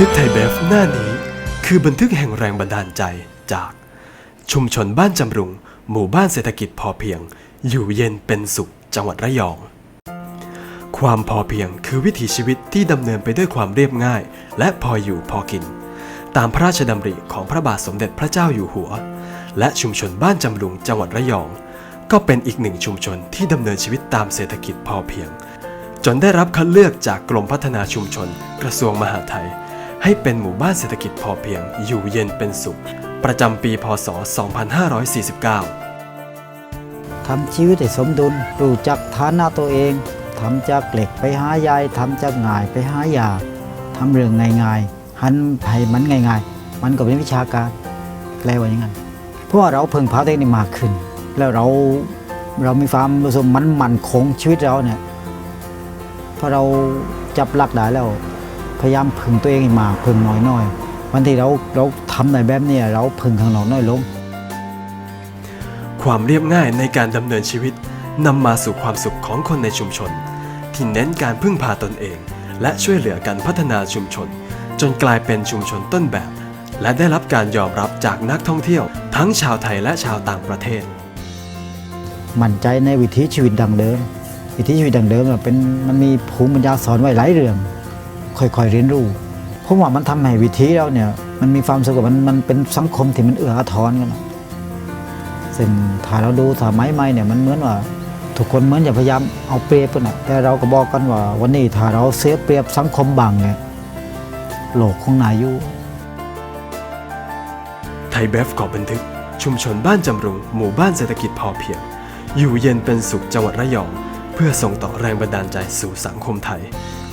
ทึกไทยเบฟหน้านี้ คือบันทึกแห่งแรงบันดาลใจจาก ชุมชนบ้านจำรุง หมู่บ้านเศรษฐกิจพอเพียง อยู่เย็นเป็นสุข จังหวัดระยอง ความพอเพียงคือวิถีชีวิตที่ดำเนินไปด้วยความเรียบง่าย และพออยู่พอกิน ตามพระราชดำริของพระบาทสมเด็จพระเจ้าอยู่หัว และชุมชนบ้านจำรุงจังหวัดระยอง ก็เป็นอีกหนึ่งชุมชนที่ดำเนินชีวิตตามเศรษฐกิจพอเพียงจนได้รับคัดเลือกจากกรมพัฒนาชุมชน กระทรวงมหาดไทย ให้เป็นหมู่บ้านเศรษฐกิจพอเพียงอยู่เย็นเป็นสุข ประจำปีพศ 2549 ทำชีวิตให้สมดุลรู้จักฐานะตัวเองทำจากเหล็กไปหายายทำจากง่ายไปหายาทำเรื่องง่ายๆหันให้มันง่ายๆ มันก็เป็นวิชาการแปลว่าอย่างนั้นเพราะว่าเราเพิ่งพาตัวเองนี่มากขึ้น แล้วเราเรามีความรู้สึกมันมั่นคงชีวิตเราเนี่ยพอเราจับหลักได้แล้ว พยายามพึ่งตัวเองให้มากพึ่งน้อยน้อยๆวันที่เราเราทำในแบบเนี้เราพึ่งข้างนอกน้อยลง ความเรียบง่ายในการดำเนินชีวิตนำมาสู่ความสุขของคนในชุมชน ที่เน้นการพึ่งพาตนเอง และช่วยเหลือกันพัฒนาชุมชน จนกลายเป็นชุมชนต้นแบบ และได้รับการยอมรับจากนักท่องเที่ยว ทั้งชาวไทยและชาวต่างประเทศ มั่นใจในวิถีชีวิตดังเดิม วิถีชีวิตดังเดิมน่ะเป็นมันมีภูมิปัญญาสอนไว้หลายเรื่อง ค่อยๆเรียนรู้เพราะว่ามันทำให้วิถีเราเนี่ยมันมีความสุขกับมันมันเป็นสังคมที่มันเอื้ออาทรกันนะซึ่งถ้าเราดูสมัยใหม่เนี่ยมันเหมือนว่าทุกคนเหมือนจะพยายามเอาเปรียบกันนะแต่เราก็บอกกันว่าวันนี้ถ้าเราเสียเปรียบสังคมบางเนี่ยโลกคงน่าอยู่ไทยเบฟขอบันทึก ชุมชนบ้านจำรุงหมู่บ้านเศรษฐกิจพอเพียง อยู่เย็นเป็นสุขจังหวัดระยอง เพื่อส่งต่อแรงบันดาลใจสู่สังคมไทย